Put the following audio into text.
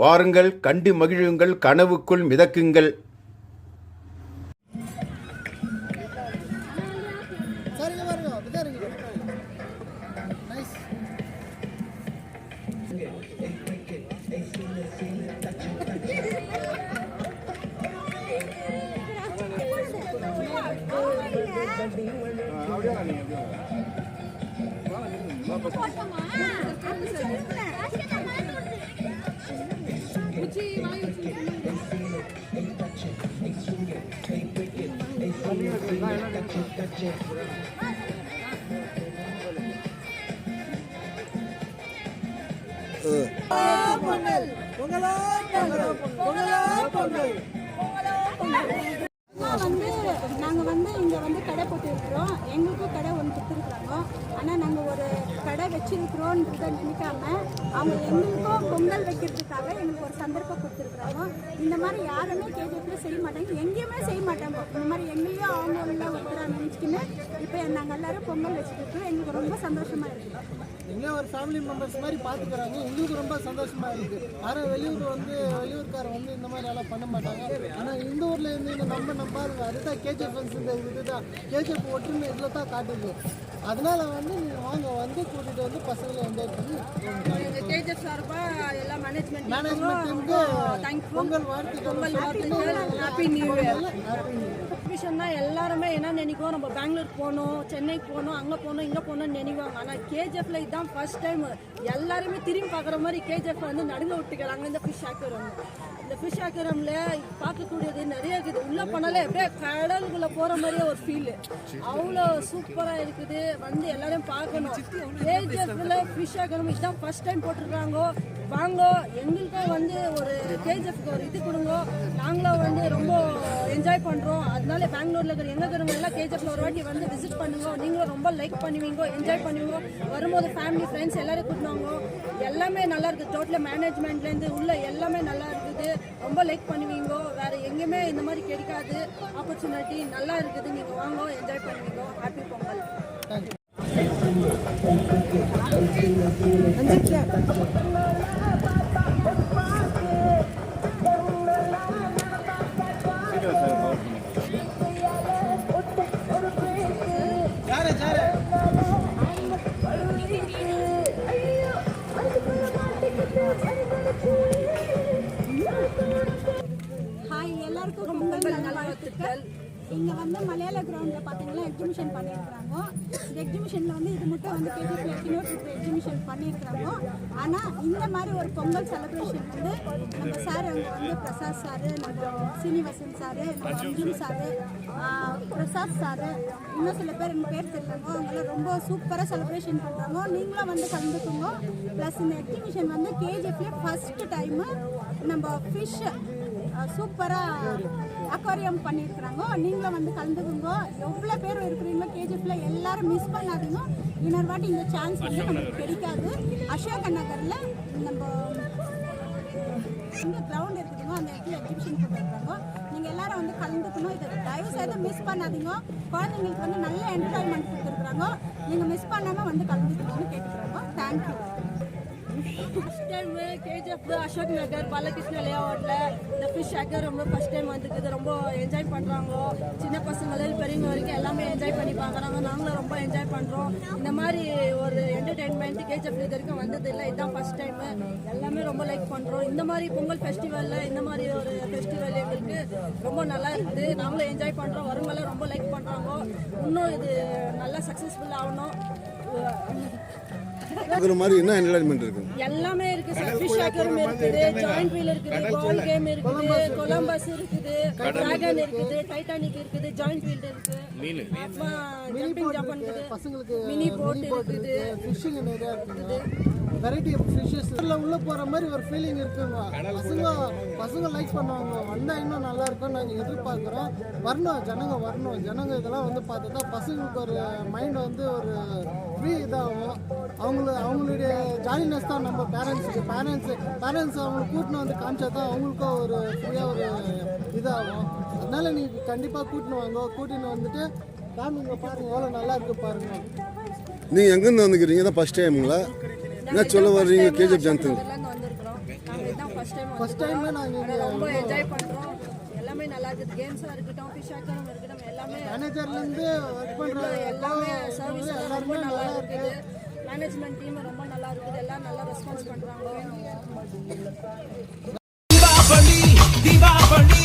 வாருங்கள் கண்டு மகிழுங்கள் கனவுக்குள் மிதக்குங்கள். நைஸ் பொங்கல் பொங்கலா பொங்கல் பொங்கலா பொங்கல் நான் வந்து நாங்கள் வந்து இங்கே வந்து கடை போட்டுருக்குறோம். எங்களுக்கும் கடை ஒன்று கொடுத்துருக்குறாங்க ஆனால் நாங்கள் ஒரு கடை வச்சிருக்கிறோன்றத நினைக்காம அவங்க எங்களுக்கும் பொங்கல் வைக்கிறதுக்காக எங்களுக்கு ஒரு சந்தர்ப்பம் கொடுத்துருக்குறாங்க. இந்த மாதிரி யாருமே கேஜிஎஃப்ல செய்ய மாட்டாங்க. எங்கேயுமே செய்ய மாட்டாங்க. இந்த மாதிரி எங்கேயும் அவங்க உள்ள ஒருத்தராக நினச்சிக்கின்னு இப்போ நாங்கள் எல்லாரும் பொங்கல் வச்சுருக்கோம் எங்களுக்கு ரொம்ப சந்தோஷமாக இருக்குது எங்க ஒரு ஃபேமிலி மெம்பர்ஸ் மாதிரி பார்த்துக்கிறாங்க எங்களுக்கு ரொம்ப சந்தோஷமாக இருக்குது யாரும் வெளியூர் வந்து வெளியூர்காரர் வந்து இந்த மாதிரி எல்லாம் பண்ண மாட்டாங்க. ஆனால் இந்த ஊரில் இருந்து இந்த நம்ம நம்ம அதுதான் அதுதான் கேஜிஎஃப் இந்த இதுதான் கேஜிஎஃப் ஒற்றுமை இதில் தான் காட்டுது அதனால வந்து நீங்கள் வாங்க வந்து கூட்டிகிட்டு வந்து பசங்களை என்ஜாய் பண்ணி கேஜெட் சார்பாக எல்லா மேனேஜ்மெண்ட் மேனேஜ்மெண்ட் டீமுக்கு பொங்கல் வாழ்த்துக்கள் ஹாப்பி நியூ இயர் ஹாப்பி தான் எல்லாருமே என்ன நினைக்கும் நம்ம பெங்களூர் போகணும் சென்னைக்கு போகணும் அங்கே போகணும் இங்கே போகணும்னு நினைவாங்க ஆனால் கேஜிஎஃப்ல இதுதான் ஃபர்ஸ்ட் டைம் எல்லாருமே திரும்பி பார்க்குற மாதிரி கேஜிஎஃப் வந்து நடுங்க விட்டுக்கிறாங்க இந்த ஃபிஷ் ஆக்கிரம் இந்த ஃபிஷ் ஆக்கிரம்ல பார்க்கக்கூடியது நிறைய இருக்குது. உள்ளே போனாலே அப்படியே கடலுக்குள்ளே போகிற மாதிரியே ஒரு ஃபீல் அவ்வளோ சூப்பராக இருக்குது. வந்து எல்லாரும் பார்க்கணும். கேஜிஎஃப்ல ஃபிஷ் ஆக்கிரம் இதுதான் ஃபர்ஸ்ட் டைம் போட்டிருக்காங்க. வாங்க எங்களுக்கும் வந்து ஒரு கேஜிஎஃப்க்கு ஒரு இது கொடுங்க. நாங்களும் வந்து ரொம்ப என்ஜாய் பண்ணுறோம் அதனால பெங்களூர்ல இருக்கிற எங்க இருக்கிறவங்க எல்லாம் கேஜிஎஃப்ல ஒரு வாட்டி வந்து விசிட் பண்ணுங்க. நீங்களும் ரொம்ப லைக் பண்ணுவீங்க என்ஜாய் பண்ணுவீங்க. வரும்போது ஃபேமிலி ஃப்ரெண்ட்ஸ் எல்லாரும் கூட்டினாங்க எல்லாமே நல்லா இருக்குது டோட்டல் மேனேஜ்மெண்ட்லேருந்து உள்ள எல்லாமே நல்லா இருக்குது. ரொம்ப லைக் பண்ணுவீங்க. வேற எங்கேயுமே இந்த மாதிரி கிடைக்காது. ஆப்பர்ச்சுனிட்டி நல்லா இருக்குது. நீங்கள் வாங்க என்ஜாய் பண்ணுவீங்க. ஹாப்பி பொங்கல். ஹாய் எல்லாருக்கும் ரொம்ப நல்வாழ்த்துக்கள் இங்கே வந்து மலையாள கிரவுண்டில் பார்த்தீங்கன்னா எக்ஸிபிஷன் பண்ணியிருக்கிறாங்க. இந்த எக்ஸிபிஷனில் வந்து இது மட்டும் வந்து கேஜிஎஃப்ல எத்தனையோ எக்ஸிபிஷன் பண்ணியிருக்கிறாங்க. ஆனால் இந்த மாதிரி ஒரு பொங்கல் செலிப்ரேஷன் வந்து நம்ம சார் அங்கே வந்து பிரசாத் சார் நம்ம சீனிவாசன் சார் நம்ம அர்ஜுன் சார் பிரசாத் சார் இன்னும் சில பேர் எனக்கு பேர் தெரியாங்க அவங்களாம் ரொம்ப சூப்பராக செலிப்ரேஷன் பண்ணுறாங்க நீங்களும் வந்து கலந்துக்குங்க. ப்ளஸ் இந்த எக்ஸிபிஷன் வந்து கேஜிஎஃப்ல ஃபர்ஸ்ட் டைமு நம்ம ஃபிஷ் சூப்பராக அக்வாரியம் பண்ணியிருக்கிறாங்க. நீங்களும் வந்து கலந்துக்குங்க. எவ்வளோ பேர் இருக்கிறீங்களோ கேஜிஎஃப்ல எல்லாரும் மிஸ் பண்ணாதீங்க. இன்னொரு வாட்டி இந்த சான்ஸ் வந்து நமக்கு கிடைக்காது. அசோக நகரில் நம்ம இந்த கிரவுண்ட் இருக்குதுங்க அந்த இடத்துல எக்ஸிபிஷன் போட்டுருக்காங்க. நீங்கள் எல்லாரும் வந்து கலந்துக்கணும். இதை தயவு செய்து மிஸ் பண்ணாதீங்க. குழந்தைங்களுக்கு வந்து நல்ல என்டர்டைன்மெண்ட் கொடுத்துருக்குறாங்க. நீங்கள் மிஸ் பண்ணாமல் வந்து கலந்துக்கணும்னு கேட்டுக்கிறாங்க. Thank you first time KGF Ashok Nagar Balakrishna லேஅவுட்ல இந்த ஃபிஷ் ஹேக்கர் ரொம்ப ஃபர்ஸ்ட் டைம் வந்துருக்குது ரொம்ப என்ஜாய் பண்ணுறாங்க சின்ன பசங்கள பெரியவங்க வரைக்கும் எல்லாமே என்ஜாய் பண்ணி பார்க்குறாங்க நாங்களும் ரொம்ப என்ஜாய் பண்ணுறோம் இந்த மாதிரி ஒரு என்டர்டைன்மெண்ட் கேஜிஎஃப் இது வரைக்கும் வந்தது இல்லை இதுதான் ஃபர்ஸ்ட் டைம் எல்லாமே ரொம்ப லைக் பண்ணுறோம் இந்த மாதிரி பொங்கல் ஃபெஸ்டிவலில் இந்த மாதிரி ஒரு ஃபெஸ்டிவல் எங்களுக்கு ரொம்ப நல்லா இருக்குது நாங்களும் என்ஜாய் பண்ணுறோம் வரவங்களாம் ரொம்ப லைக் பண்ணுறாங்க இன்னும் இது நல்லா சக்ஸஸ்ஃபுல் ஆகணும் இருக்கிற மாதிரி என்ன என்டர்டைன்மெண்ட் இருக்கு? எல்லாமே இருக்கு சார். ஃபிஷ் ஷேக்கரும் இருக்குது ஜாயிண்ட் வீல் இருக்குது பால் கேம் இருக்குது கொலம்பஸ் இருக்குது டிராகன் இருக்குது டைட்டானிக் இருக்குது ஜாயிண்ட் வீல் இருக்கு. அப்புறம் ஜம்பிங் ஜாப் இருக்குது பசங்களுக்கு மினி போட் இருக்குது. ஃபிஷ்ஷிங் நிறையா இருக்குங்க வெரைட்டி ஆஃப் ஃபிஷ்ஷஸ் உள்ள போற மாதிரி ஒரு ஃபீலிங் இருக்குங்க. பசங்க பசங்க லைக் பண்ணுவாங்க. வந்தா இன்னும் நல்லா இருக்கும் நாங்க எதிர்பார்க்குறோம். வரணும் ஜனங்க வரணும். ஜனங்க இதெல்லாம் வந்து பார்த்தா பசங்களுக்கு ஒரு மைண்ட் வந்து ஒரு ஃப்ரீ இதாகும் அவங்கள அவங்களுடைய ஜாலினஸ் தான் நம்ம பேரண்ட்ஸுக்கு பேரண்ட்ஸ் பேரண்ட்ஸ் அவங்க கூட்டின்னு வந்து காமிச்சா தான் அவங்களுக்கும் ஒரு ஃப்ரீயாக ஒரு இதாகும். அதனால நீங்க கண்டிப்பாக கூட்டின்னு வாங்க. கூட்டின்னு வந்துட்டு காமிங்க பாருங்க எவ்வளோ நல்லா இருக்கு பாருங்க. நீங்கள் எங்கேருந்து வந்துக்கிறீங்க? தான் ஃபஸ்ட் டைமுங்களா என்ன சொல்ல வர்றீங்க? கேஜிஎஃப் நாங்கள் இதுதான் ஃபர்ஸ்ட் டைம் ஃபர்ஸ்ட் டைம் நாங்கள் ரொம்ப என்ஜாய் பண்ணுறோம் எல்லாமே நல்லா இருக்குது கேம்ஸாக இருக்கட்டும் ஃபிஷ் ஷேக்கரும் இருக்கட்டும் எல்லாமே மேனேஜர்லேருந்து ஒர்க் பண்ணுற எல்லாமே சர்வீஸ் ரொம்ப நல்லா இருக்குது. மேனேஜ்மெண்ட் டீம் ரொம்ப நல்லா இருக்குது. எல்லாம் நல்லா ரெஸ்பான்ஸ் பண்ணுறாங்க தீபாவளி